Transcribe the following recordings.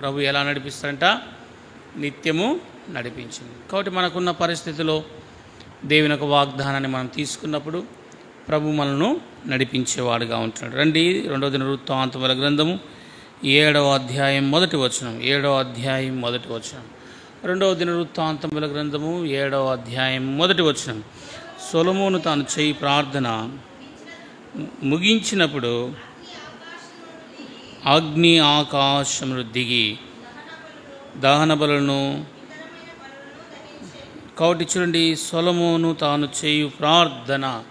ప్రభు ఎలా నడిపిస్తారంట నిత్యము నడిపించింది కాబట్టి మనకున్న పరిస్థితిలో దేవుని యొక్క వాగ్దానాన్ని మనం తీసుకున్నప్పుడు ప్రభు మనను నడిపించేవాడుగా ఉంటున్నాడు. రండి రెండవ దిన వృత్తాంతముల గ్రంథము ఏడవ అధ్యాయం మొదటి వచనం ఏడవ అధ్యాయం మొదటి వచనం. రెండవ దిన వృత్తాంతముల గ్రంథము ఏడవ అధ్యాయం మొదటి వచనం. సొలమోను తాను చేయి ప్రార్థన ముగించినప్పుడు అగ్ని ఆకాశములు దిగి దహన బలను కాబట్టి చూడండి సొలమోను తాను చేయు ప్రార్థన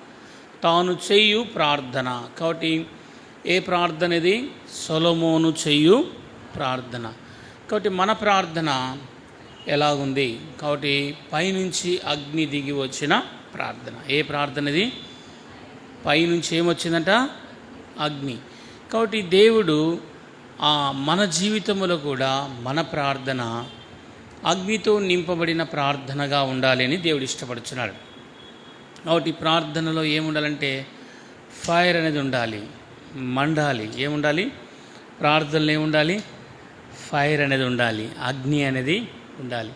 తాను చేయు ప్రార్థన. కాబట్టి ఏ ప్రార్థన ఇది? సొలమోను చేయు ప్రార్థన. కాబట్టి మన ప్రార్థన ఎలాగుంది? కాబట్టి పైనుంచి అగ్ని దిగి వచ్చిన ప్రార్థన. ఏ ప్రార్థన ఇది? పైనుంచి ఏమొచ్చిందంట? అగ్ని. కాబట్టి దేవుడు ఆ మన జీవితంలో కూడా మన ప్రార్థన అగ్నితో నింపబడిన ప్రార్థనగా ఉండాలని దేవుడు ఇష్టపడుచున్నాడు. కాబట్టి ప్రార్థనలో ఏముండాలంటే ఫైర్ అనేది ఉండాలి మండాలి. ఏముండాలి? ప్రార్థనలు ఏముండాలి? ఫైర్ అనేది ఉండాలి అగ్ని అనేది ఉండాలి.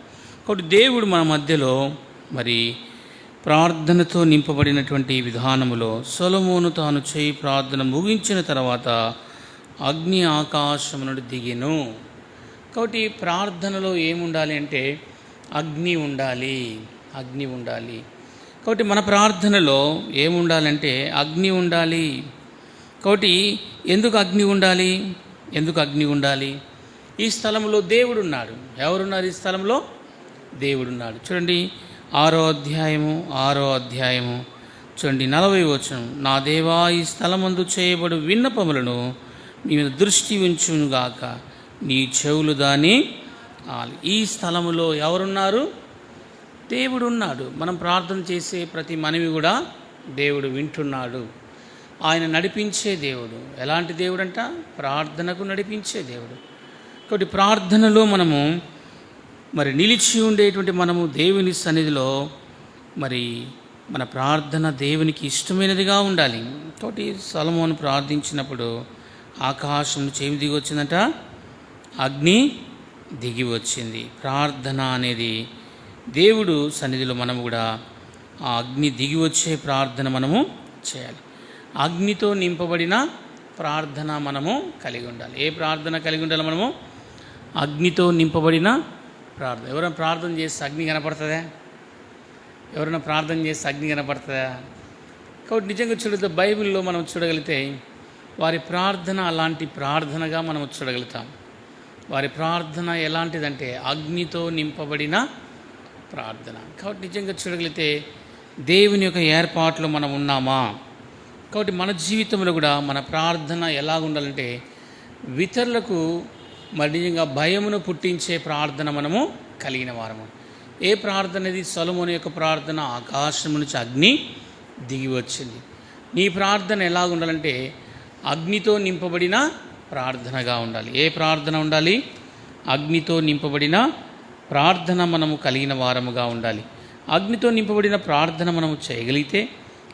కాబట్టి దేవుడు మన మధ్యలో మరి ప్రార్థనతో నింపబడినటువంటి విధానములో సొలమోను తాను చేయి ప్రార్థన ముగించిన తర్వాత అగ్ని ఆకాశం నుండి దిగెను. కాబట్టి ప్రార్థనలో ఏముండాలి అంటే అగ్ని ఉండాలి అగ్ని ఉండాలి. కాబట్టి మన ప్రార్థనలో ఏముండాలంటే అగ్ని ఉండాలి. కాబట్టి ఎందుకు అగ్ని ఉండాలి? ఎందుకు అగ్ని ఉండాలి? ఈ స్థలంలో దేవుడున్నాడు. ఎవరున్నారు ఈ స్థలంలో దేవుడున్నాడు. చూడండి ఆరో అధ్యాయము ఆరో అధ్యాయము. చూడండి నలభై వచనం. నా దేవా ఈ స్థలమందు చేయబడు విన్నపములను మీ మీద దృష్టి ఉంచునుగాక నీ చెవులు దాని ఈ స్థలములో ఎవరున్నారు? దేవుడు ఉన్నాడు మనం ప్రార్థన చేసే ప్రతి మనవి కూడా దేవుడు వింటున్నాడు. ఆయన నడిపించే దేవుడు. ఎలాంటి దేవుడు అంట ప్రార్థనకు నడిపించే దేవుడు. కాబట్టి ప్రార్థనలో మనము మరి నిలిచి ఉండేటువంటి మనము దేవుని సన్నిధిలో మరి మన ప్రార్థన దేవునికి ఇష్టమైనదిగా ఉండాలి. తోటి సలమోను ప్రార్థించినప్పుడు ఆకాశం చేమి దిగి వచ్చిందంట అగ్ని దిగి వచ్చింది. ప్రార్థన అనేది దేవుడు సన్నిధిలో మనము కూడా ఆ అగ్ని దిగి వచ్చే ప్రార్థన మనము చేయాలి. అగ్నితో నింపబడిన ప్రార్థన మనము కలిగి ఉండాలి. ఏ ప్రార్థన కలిగి ఉండాలి మనము? అగ్నితో నింపబడిన ప్రార్థన ఎవరైనా ప్రార్థన చేస్తే అగ్ని కనపడుతుందా? ఎవరైనా ప్రార్థన చేస్తే అగ్ని కనపడుతుందా? కాబట్టి నిజంగా చూడదు బైబిల్లో మనం చూడగలిగితే వారి ప్రార్థన అలాంటి ప్రార్థనగా మనం చూడగలుగుతాం. వారి ప్రార్థన ఎలాంటిదంటే అగ్నితో నింపబడిన ప్రార్థన. కాబట్టి నిజంగా చూడగలిగితే దేవుని యొక్క ఏర్పాట్లో మనం ఉన్నామా? కాబట్టి మన జీవితంలో కూడా మన ప్రార్థన ఎలా ఉండాలంటే ఇతరులకు మరి నిజంగా భయమును పుట్టించే ప్రార్థన మనము కలిగిన వారము. ఏ ప్రార్థన ఇది? సొలముని యొక్క ప్రార్థన ఆకాశం నుంచి అగ్ని దిగి వచ్చింది. నీ ప్రార్థన ఎలా ఉండాలంటే అగ్నితో నింపబడిన ప్రార్థనగా ఉండాలి. ఏ ప్రార్థన ఉండాలి? అగ్నితో నింపబడిన ప్రార్థన మనము కలిగిన వారముగా ఉండాలి. అగ్నితో నింపబడిన ప్రార్థన మనము చేయగలిగితే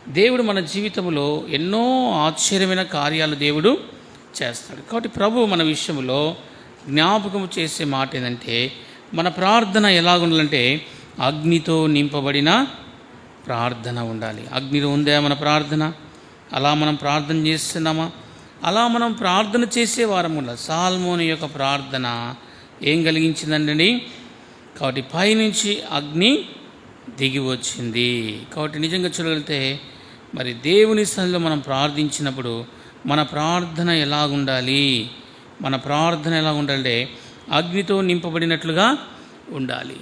దేవుడు మన జీవితంలో ఎన్నో ఆశ్చర్యమైన కార్యాలు దేవుడు చేస్తాడు. కాబట్టి ప్రభు మన విషయంలో జ్ఞాపకం చేసే మాట ఏంటంటే మన ప్రార్థన ఎలాగుండాలంటే అగ్నితో నింపబడిన ప్రార్థన ఉండాలి. అగ్నిలో ఉందా మన ప్రార్థన? అలా మనం ప్రార్థన చేస్తున్నామా? అలా మనం ప్రార్థన చేసే ఉండాలి సాల్మోని యొక్క ప్రార్థన ఏం కలిగించిందండి కాబట్టి పైనుంచి అగ్ని దిగి వచ్చింది. కాబట్టి నిజంగా చూడగలిగితే మరి దేవుని స్థలంలో మనం ప్రార్థించినప్పుడు మన ప్రార్థన ఎలాగుండాలి? మన ప్రార్థన ఎలా ఉండాలంటే అగ్నితో నింపబడినట్లుగా ఉండాలి.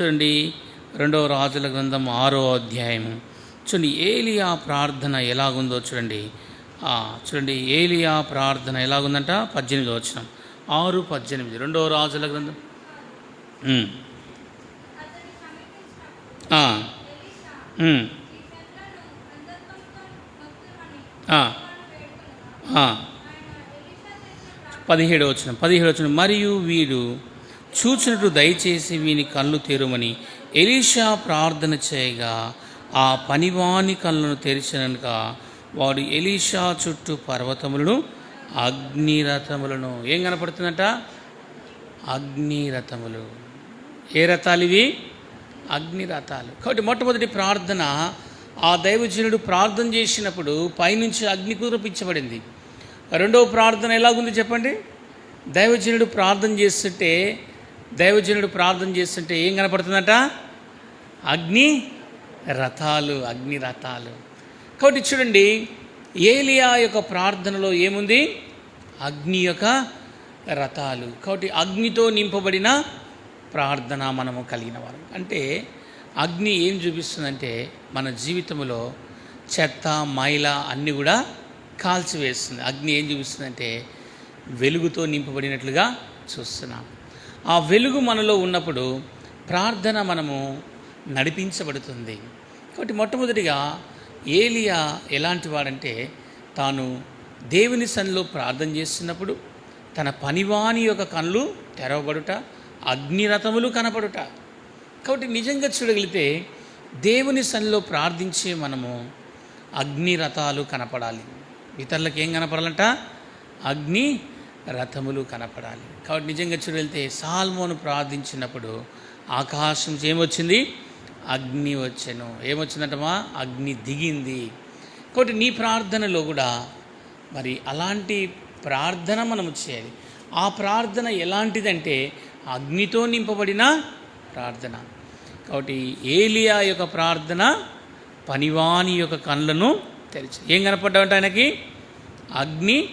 చూడండి రెండవ రాజుల గ్రంథం ఆరో అధ్యాయము. చూడండి ఏలియా ప్రార్థన ఎలాగుందో చూడండి. చూడండి ఏలియా ప్రార్థన ఎలాగుందంట? పద్దెనిమిది వచ్చిన ఆరు పద్దెనిమిది. రెండవ రాజుల గ్రంథం. ఆ. పదిహేడు వచ్చిన పదిహేడు వచ్చిన మరియు వీడు చూచినట్టు దయచేసి వీని కళ్ళు తెరుమని ఎలీషా ప్రార్థన చేయగా ఆ పనివాని కళ్ళను తెరిచినక వాడు ఎలీషా చుట్టూ పర్వతములను అగ్నిరథములను. ఏం కనపడుతుందట? అగ్నిరథములు. ఏ రథాలు ఇవి? అగ్నిరథాలు. కాబట్టి మొట్టమొదటి ప్రార్థన ఆ దైవజనుడు ప్రార్థన చేసినప్పుడు పైనుంచి అగ్ని కురిపించబడింది రెండవ ప్రార్థన ఎలాగుంది చెప్పండి? దైవజనుడు ప్రార్థన చేస్తుంటే దైవజనుడు ప్రార్థన చేస్తుంటే ఏం కనపడుతుందట? అగ్ని రథాలు అగ్ని రథాలు. కాబట్టి చూడండి ఏలియా యొక్క ప్రార్థనలో ఏముంది? అగ్ని యొక్క రథాలు. కాబట్టి అగ్నితో నింపబడిన ప్రార్థన మనము కలిగిన వారు. అంటే అగ్ని ఏం చూపిస్తుందంటే మన జీవితంలో చెత్త మైల అన్నీ కూడా కాల్చివేస్తుంది అగ్ని ఏం చూపిస్తుందంటే వెలుగుతో నింపబడినట్లుగా చూస్తున్నాం. ఆ వెలుగు మనలో ఉన్నప్పుడు ప్రార్థన మనము నడిపించబడుతుంది. కాబట్టి మొట్టమొదటిగా ఏలియా ఎలాంటి వాడంటే తాను దేవుని సన్నిలో ప్రార్థన చేస్తున్నప్పుడు తన పనివాని యొక్క కళ్ళు తెరవబడుట అగ్నిరథములు కనపడుట. కాబట్టి నిజంగా చూడగలిగితే దేవుని సన్నిలో ప్రార్థించే మనము అగ్నిరథాలు కనపడాలి. ఇతరులకు ఏం కనపడాలంట? అగ్ని రథములు కనపడాలి. కాబట్టి నిజంగా చూడెళ్తే సాల్మోను ప్రార్థించినప్పుడు ఆకాశం ఏమొచ్చింది? అగ్ని వచ్చెను. ఏమొచ్చిందంటమా అగ్ని దిగింది. కాబట్టి నీ ప్రార్థనలో కూడా మరి అలాంటి ప్రార్థన మనము చేయాలి. ఆ ప్రార్థన ఎలాంటిదంటే అగ్నితో నింపబడిన ప్రార్థన. కాబట్టి ఏలియా యొక్క ప్రార్థన పనివాని యొక్క కళ్ళను తెరిచి. ఏం కనపడ్డావంట ఆయనకి? అగ్ని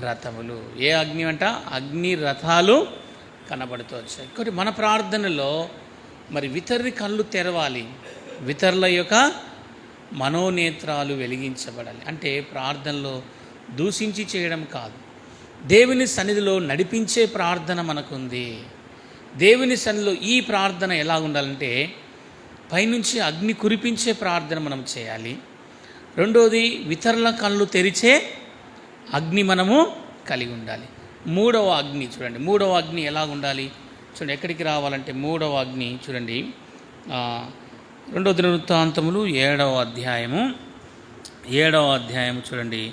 రథములు. ఏ అగ్ని అంట? అగ్ని రథాలు కనబడుతూ వచ్చాయి మన ప్రార్థనలో మరి వితరుని కళ్ళు తెరవాలి. వితరుల యొక్క మనోనేత్రాలు వెలిగించబడాలి. అంటే ప్రార్థనలో దూషించి చేయడం కాదు. దేవుని సన్నిధిలో నడిపించే ప్రార్థన మనకుంది. దేవుని సన్నిధిలో ఈ ప్రార్థన ఎలా ఉండాలంటే పైనుంచి అగ్ని కురిపించే ప్రార్థన మనం చేయాలి. రెండోది ఇతరుల కళ్ళు తెరిచే అగ్ని మనము కలిగి ఉండాలి. మూడవ అగ్ని చూడండి. మూడవ అగ్ని ఎలా ఉండాలి? చూడండి ఎక్కడికి రావాలంటే మూడవ అగ్ని చూడండి. రెండవ దినవృత్తాంతములు ఏడవ అధ్యాయము. ఏడవ అధ్యాయము చూడండి.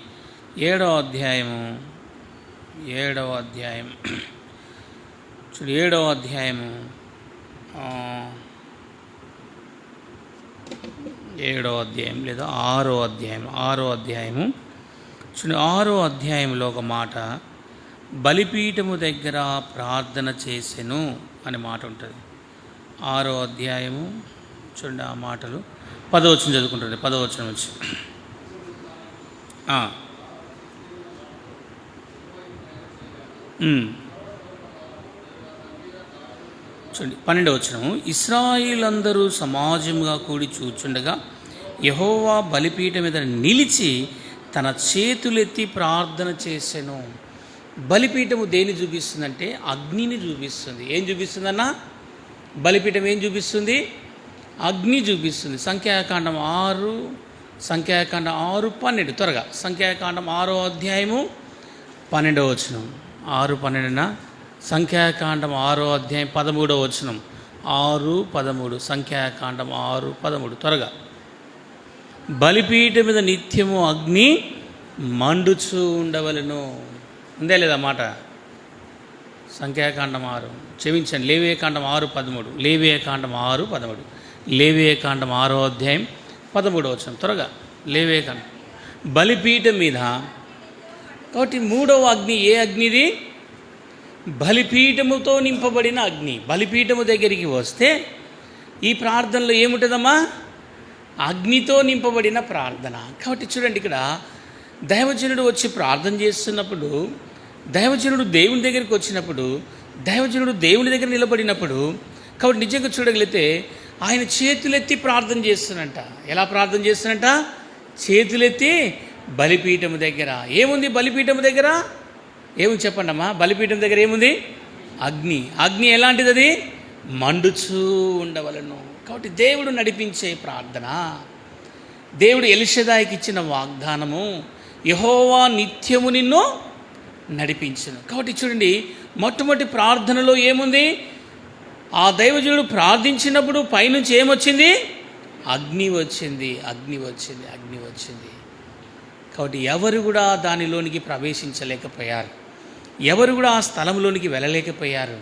ఏడవ అధ్యాయము ఏడవ అధ్యాయం. చూడు ఏడవ అధ్యాయము ఏడవ అధ్యాయం లేదా ఆరో అధ్యాయం ఆరో అధ్యాయము. ఆరో అధ్యాయంలో ఒక మాట బలిపీఠము దగ్గర ప్రార్థన చేసెను అనే మాట ఉంటుంది. ఆరో అధ్యాయము చూడండి ఆ మాటలు. పదవచనం చదువుకుంటుంది పదవచనం వచ్చి చూడండి పన్నెండవ వచనము. ఇస్రాయిల్ అందరూ సమాజంగా కూడి చూచుండగా యహోవా బలిపీఠం మీద నిలిచి తన చేతులెత్తి ప్రార్థన చేసెను. బలిపీఠము దేని చూపిస్తుందంటే అగ్నిని చూపిస్తుంది. ఏం చూపిస్తుందన్నా? బలిపీఠం ఏం చూపిస్తుంది? అగ్ని చూపిస్తుంది. సంఖ్యాకాండం ఆరు సంఖ్యాకాండం ఆరు పన్నెండు. త్వరగా. సంఖ్యాకాండం ఆరో అధ్యాయము పన్నెండవ వచనం. ఆరు పన్నెండున? సంఖ్యాకాండం ఆరో అధ్యాయం పదమూడవ వచనం. ఆరు పదమూడు. సంఖ్యాకాండం ఆరు పదమూడు. త్వరగా. బలిపీఠ మీద నిత్యము అగ్ని మండుచూ ఉండవలను. ఉందే లేదా మాట? సంఖ్యాకాండం ఆరు. క్షమించండి. లేవేకాండం ఆరు పదమూడు. లేవేకాండం ఆరు పదమూడు. లేవేకాండం ఆరో అధ్యాయం పదమూడు వచనం. త్వరగా. లేవేకాండం. బలిపీఠం మీద. కాబట్టి మూడవ అగ్ని ఏ అగ్నిది? బలిపీఠముతో నింపబడిన అగ్ని. బలిపీఠము దగ్గరికి వస్తే ఈ ప్రార్థనలో ఏముంటుందమ్మా? అగ్నితో నింపబడిన ప్రార్థన. కాబట్టి చూడండి ఇక్కడ దైవజనుడు వచ్చి ప్రార్థన చేస్తున్నప్పుడు దైవజనుడు దేవుని దగ్గరికి వచ్చినప్పుడు దైవజనుడు దేవుని దగ్గర నిలబడినప్పుడు కాబట్టి నిజంగా చూడగలిగితే ఆయన చేతులెత్తి ప్రార్థన చేస్తున్నట్ట ఎలా ప్రార్థన చేస్తున్నట్ట చేతులెత్తి బలిపీఠము దగ్గర. ఏముంది బలిపీఠము దగ్గర? ఏముంది చెప్పండి అమ్మా బలిపీఠం దగ్గర ఏముంది? అగ్ని. అగ్ని ఎలాంటిది అది? మండుచూ ఉండవలను. కాబట్టి దేవుడు నడిపించే ప్రార్థన. దేవుడు ఎలిషదాయికి ఇచ్చిన వాగ్దానము యహోవా నిత్యము నిన్ను నడిపించను. కాబట్టి చూడండి మొట్టమొదటి ప్రార్థనలో ఏముంది? ఆ దైవజనుడు ప్రార్థించినప్పుడు పైనుంచి ఏమొచ్చింది? అగ్ని వచ్చింది అగ్ని వచ్చింది అగ్ని వచ్చింది. కాబట్టి ఎవరు కూడా దానిలోనికి ప్రవేశించలేకపోయారు. ఎవరు కూడా ఆ స్థలంలోనికి వెళ్ళలేకపోయారు.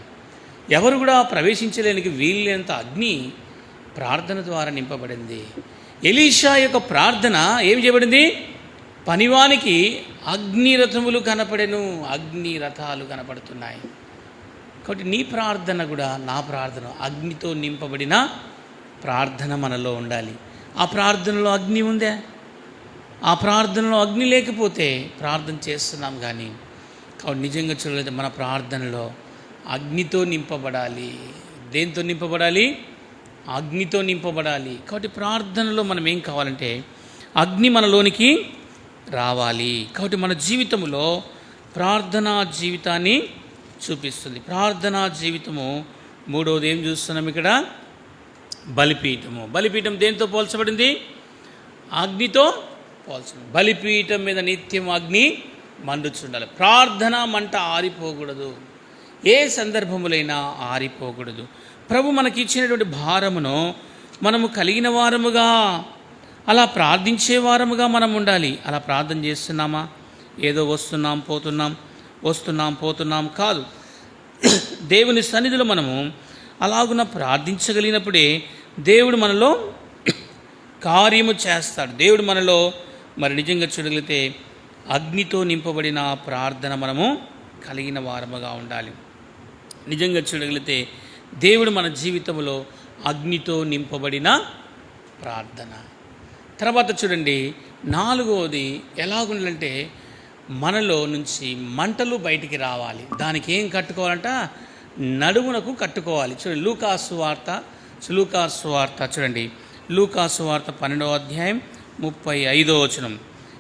ఎవరు కూడా ప్రవేశించలేనికి వీలైనంత అగ్ని ప్రార్థన ద్వారా నింపబడింది. ఎలీషా యొక్క ప్రార్థన ఏం చేయబడింది? పనివానికి అగ్నిరథములు కనపడెను అగ్ని రథాలు కనపడుతున్నాయి. కాబట్టి నీ ప్రార్థన కూడా నా ప్రార్థన అగ్నితో నింపబడిన ప్రార్థన మనలో ఉండాలి. ఆ ప్రార్థనలో అగ్ని ఉందే? ఆ ప్రార్థనలో అగ్ని లేకపోతే ప్రార్థన చేస్తున్నాం కానీ కాబట్టి నిజంగా చూడలేదు? మన ప్రార్థనలో అగ్నితో నింపబడాలి. దేంతో నింపబడాలి? అగ్నితో నింపబడాలి. కాబట్టి ప్రార్థనలో మనం ఏం కావాలంటే అగ్ని మనలోనికి రావాలి. కాబట్టి మన జీవితంలో ప్రార్థనా జీవితాన్ని చూపిస్తుంది. ప్రార్థనా జీవితము మూడవది ఏం చూస్తున్నాం ఇక్కడ? బలిపీఠము. బలిపీఠం దేంతో పోల్చబడింది? అగ్నితో పోల్చడం బలిపీఠం మీద నిత్యం అగ్ని మండుచుండాలి. ప్రార్థన మంట ఆరిపోకూడదు. ఏ సందర్భములైనా ఆరిపోకూడదు. ప్రభు మనకి ఇచ్చినటువంటి భారమును మనము కలిగిన వారముగా అలా ప్రార్థించే వారముగా మనం ఉండాలి. అలా ప్రార్థన చేస్తున్నామా? ఏదో వస్తున్నాం పోతున్నాం వస్తున్నాం పోతున్నాం కాదు. దేవుని సన్నిధిలో మనము అలాగున ప్రార్థించగలిగినప్పుడే దేవుడు మనలో కార్యము చేస్తాడు. దేవుడు మనలో మరి నిజంగా చూడగలిగితే అగ్నితో నింపబడిన ప్రార్థన మనము కలిగిన వారముగా ఉండాలి. నిజంగా చూడగలిగితే దేవుడు మన జీవితంలో అగ్నితో నింపబడిన ప్రార్థన. తర్వాత చూడండి నాలుగవది ఎలాగుండాలంటే మనలో నుంచి మంటలు బయటికి రావాలి. దానికి ఏం కట్టుకోవాలంట? నడుమునకు కట్టుకోవాలి. చూడండి లూకాసు వార్త లూకాసు వార్త చూడండి. లూకాసు వార్త పన్నెండవ అధ్యాయం ముప్పై ఐదో వచనం.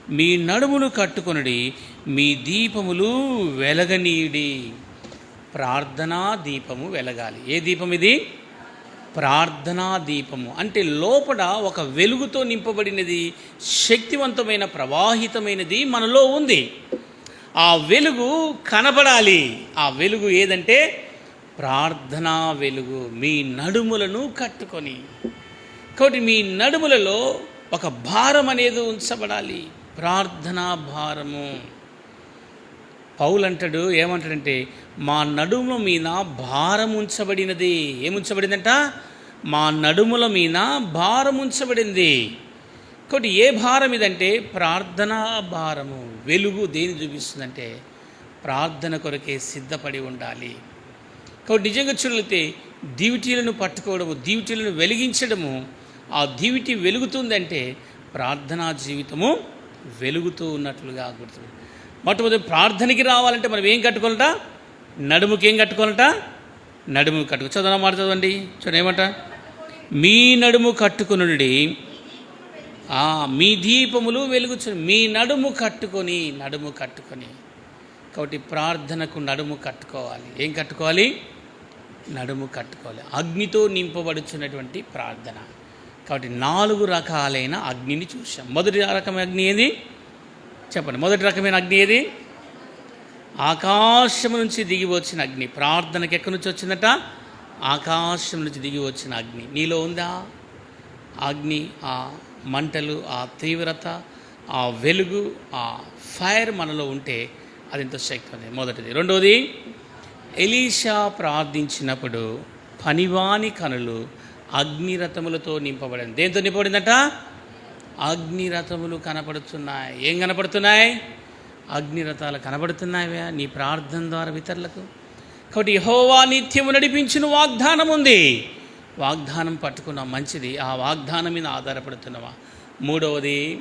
మీ నడుములు కట్టుకొనుడి మీ దీపములు వెలగనీయుడి. ప్రార్థనా దీపము వెలగాలి. ఏ దీపం ఇది? ప్రార్థనా దీపము. అంటే లోపల ఒక వెలుగుతో నింపబడినది శక్తివంతమైన ప్రవాహితమైనది మనలో ఉంది. ఆ వెలుగు కనబడాలి. ఆ వెలుగు ఏదంటే? ప్రార్థనా వెలుగు. మీ నడుములను కట్టుకొని. కాబట్టి మీ నడుములలో ఒక భారం అనేది ఉంచబడాలి. ప్రార్థనా భారము. పౌలంటాడు ఏమంటాడంటే మా నడుముల మీద భారం ఉంచబడినది. ఏముంచబడిందంట? మా నడుముల మీద భారం ఉంచబడింది. కాబట్టి ఏ భారం ఇదంటే? ప్రార్థనా భారము. వెలుగు దేని చూపిస్తుందంటే? ప్రార్థన కొరకే సిద్ధపడి ఉండాలి. కాబట్టి నిజంగా చూడలితే దివిటీలను పట్టుకోవడము దివిటీలను వెలిగించడము ఆ దివిటి వెలుగుతుందంటే ప్రార్థనా జీవితము వెలుగుతూ ఉన్నట్లుగా గుర్తు మొట్టమొదటి ప్రార్థనకి రావాలంటే మనం ఏం కట్టుకోవాలంట? నడుముకి ఏం కట్టుకోవాలట? నడుము కట్టుకు. చదవన మాట చదవండి. చూడండి ఏమంట? మీ నడుము కట్టుకుని మీ దీపములు వెలుగుచు మీ నడుము కట్టుకొని నడుము కట్టుకొని. కాబట్టి ప్రార్థనకు నడుము కట్టుకోవాలి. ఏం కట్టుకోవాలి? నడుము కట్టుకోవాలి. అగ్నితో నింపబడుచున్నటువంటి ప్రార్థన. కాబట్టి నాలుగు రకాలైన అగ్నిని చూసాం మొదటి రకమైన అగ్ని ఏది? చెప్పండి. మొదటి రకమైన అగ్ని ఏది? ఆకాశం నుంచి దిగి వచ్చిన అగ్ని. ప్రార్థనకి ఎక్కడి నుంచి వచ్చిందట? ఆకాశం నుంచి దిగి వచ్చిన అగ్ని. నీలో ఉందా? అగ్ని ఆ మంటలు ఆ తీవ్రత ఆ వెలుగు ఆ ఫైర్ మనలో ఉంటే అది ఎంతో శక్తి ఉంది మొదటిది. రెండవది ఎలీషా ప్రార్థించినప్పుడు పనివాని కనులు అగ్నిరథములతో నింపబడింది దేంతో నింపబడిందట? అగ్నిరథములు కనపడుతున్నాయి. ఏం కనపడుతున్నాయి? అగ్నిరథాలు కనబడుతున్నాయా? నీ ప్రార్థన ద్వారా ఇతరులకు. కాబట్టి యహోవా నిత్యము నడిపించిన వాగ్దానం ఉంది. వాగ్దానం పట్టుకున్న మంచిది ఆ వాగ్దానం మీద ఆధారపడుతున్నావా? మూడవది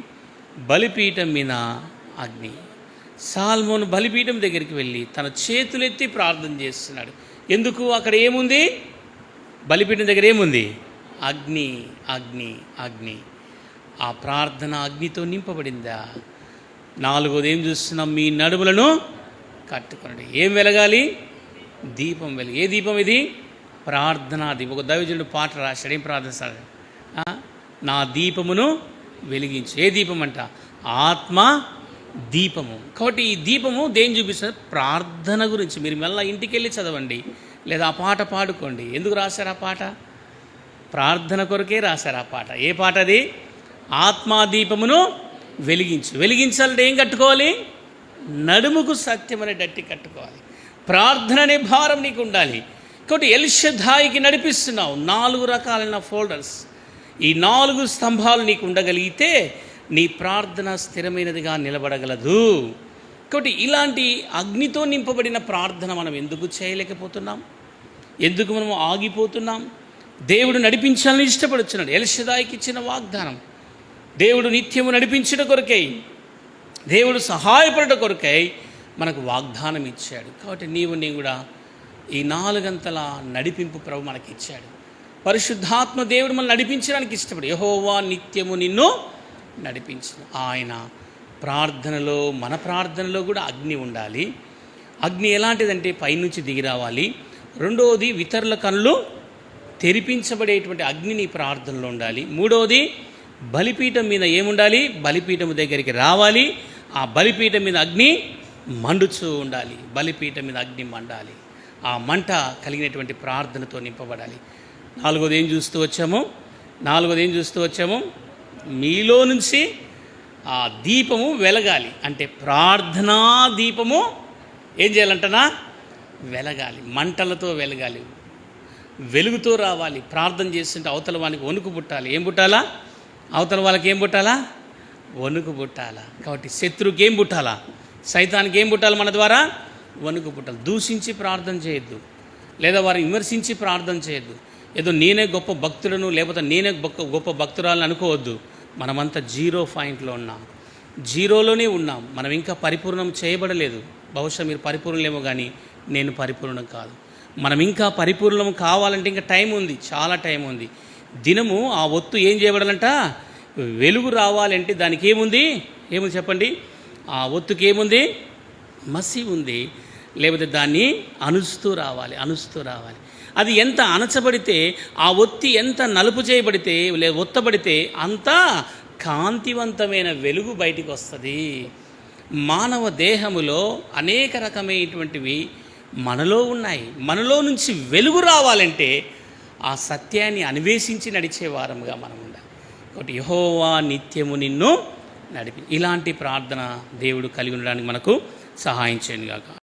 బలిపీఠం మీద అగ్ని. సాల్మోన్ బలిపీఠం దగ్గరికి వెళ్ళి తన చేతులెత్తి ప్రార్థన చేస్తున్నాడు. ఎందుకు? అక్కడ ఏముంది? బలిపీఠం దగ్గర ఏముంది? అగ్ని అగ్ని అగ్ని. ఆ ప్రార్థన అగ్నితో నింపబడిందా? నాలుగోది ఏం చూస్తున్నాం? మీ నడుములను కట్టుకోండి ఏం వెలగాలి? దీపం వెలుగు ఏ దీపం ఇది? ప్రార్థనా దీపం. ఒక దైవజనుడు పాట రాశాడు. ఏం ప్రార్థిస్తాడు ఆ? నా దీపమును వెలిగించు. ఏ దీపం అంట? ఆత్మ దీపము. కాబట్టి ఈ దీపము దేని చూపిస్తుంది? ప్రార్థన గురించి. మీరు మళ్ళీ ఇంటికి వెళ్ళి చదవండి. లేదా ఆ పాట పాడుకోండి. ఎందుకు రాశారు ఆ పాట? ప్రార్థన కొరకే రాశారు ఆ పాట. ఏ పాట అది? ఆత్మాదీపమును వెలిగించు. వెలిగించాలంటే ఏం కట్టుకోవాలి? నడుముకు సత్యం అనే డట్టి కట్టుకోవాలి. ప్రార్థన అనే భారం నీకు ఉండాలి. కాబట్టి ఎల్షధాయికి నడిపిస్తున్నావు. నాలుగు రకాలైన ఫోల్డర్స్. ఈ నాలుగు స్తంభాలు నీకు ఉండగలిగితే నీ ప్రార్థన స్థిరమైనదిగా నిలబడగలదు. కాబట్టి ఇలాంటి అగ్నితో నింపబడిన ప్రార్థన మనం ఎందుకు చేయలేకపోతున్నాం? ఎందుకు మనం ఆగిపోతున్నాం? దేవుడు నడిపించాలని ఇష్టపడుచున్నాడు. ఎల్షదాయికి ఇచ్చిన వాగ్దానం. దేవుడు నిత్యము నడిపించుట కొరకై దేవుడు సహాయపడట కొరకై మనకు వాగ్దానం ఇచ్చాడు. కాబట్టి నీవు నీ కూడా ఈ నాలుగంతల నడిపింపు ప్రభు మనకి ఇచ్చాడు పరిశుద్ధాత్మ దేవుడు మనల్ని నడిపించడానికి ఇష్టపడు. యహోవా నిత్యము నిన్ను నడిపించను. ఆయన ప్రార్థనలో మన ప్రార్థనలో కూడా అగ్ని ఉండాలి. అగ్ని ఎలాంటిదంటే పైనుంచి దిగి రావాలి. రెండవది ఇతరుల కళ్ళు తెరిపించబడేటువంటి అగ్ని నీ ప్రార్థనలో ఉండాలి. మూడవది బలిపీఠం మీద ఏముండాలి? బలిపీఠం దగ్గరికి రావాలి. ఆ బలిపీఠం మీద అగ్ని మండుచూ ఉండాలి. బలిపీఠం మీద అగ్ని మండాలి. ఆ మంట కలిగినటువంటి ప్రార్థనతో నింపబడాలి. నాలుగోది ఏం చూస్తూ వచ్చాము? నాలుగోది ఏం చూస్తూ వచ్చాము? మీలో నుంచి ఆ దీపము వెలగాలి. అంటే ప్రార్థనా దీపము ఏం చేయాలంటనా? వెలగాలి. మంటలతో వెలగాలి. వెలుగుతో రావాలి. ప్రార్థన చేస్తుంటే అవతల వానికి వణుకు పుట్టాలి. ఏం పుట్టాలా? అవతల వాళ్ళకి ఏం పుట్టాలా? వణుకు పుట్టాలా. కాబట్టి శత్రువుకి ఏం పుట్టాలా? సైతానికి ఏం పుట్టాలి మన ద్వారా? వణుకు పుట్టాలి. దూషించి ప్రార్థన చేయొద్దు. లేదా వారిని విమర్శించి ప్రార్థన చేయొద్దు. ఏదో నేనే గొప్ప భక్తులను లేకపోతే నేనే గొప్ప గొప్ప భక్తురాలను అనుకోవద్దు. మనమంతా జీరో పాయింట్లో ఉన్నాం. జీరోలోనే ఉన్నాం. మనం ఇంకా పరిపూర్ణం చేయబడలేదు. బహుశా మీరు పరిపూర్ణలేమో కానీ నేను పరిపూర్ణం కాదు. మనం ఇంకా పరిపూర్ణం కావాలంటే ఇంకా టైం ఉంది. చాలా టైం ఉంది. దినము ఆ ఒత్తు ఏం చేయబడాలంట? వెలుగు రావాలంటే దానికి ఏముంది? ఏముంది చెప్పండి? ఆ ఒత్తుకి ఏముంది? మసి ఉంది. లేకపోతే దాన్ని అనుస్తూ రావాలి అనుస్తూ రావాలి. అది ఎంత అణచబడితే ఆ ఒత్తి ఎంత నలుపు చేయబడితే లే ఒత్తబడితే అంతా కాంతివంతమైన వెలుగు బయటికి వస్తుంది. మానవ దేహములో అనేక రకమైనటువంటివి మనలో ఉన్నాయి. మనలో నుంచి వెలుగు రావాలంటే ఆ సత్యాన్ని అన్వేషించి నడిచే వారముగా మనం ఉండాలి కాబట్టి యహోవా నిత్యము నిన్ను నడిపి ఇలాంటి ప్రార్థన దేవుడు కలిగి ఉండడానికి మనకు సహాయం చేయనుగాక.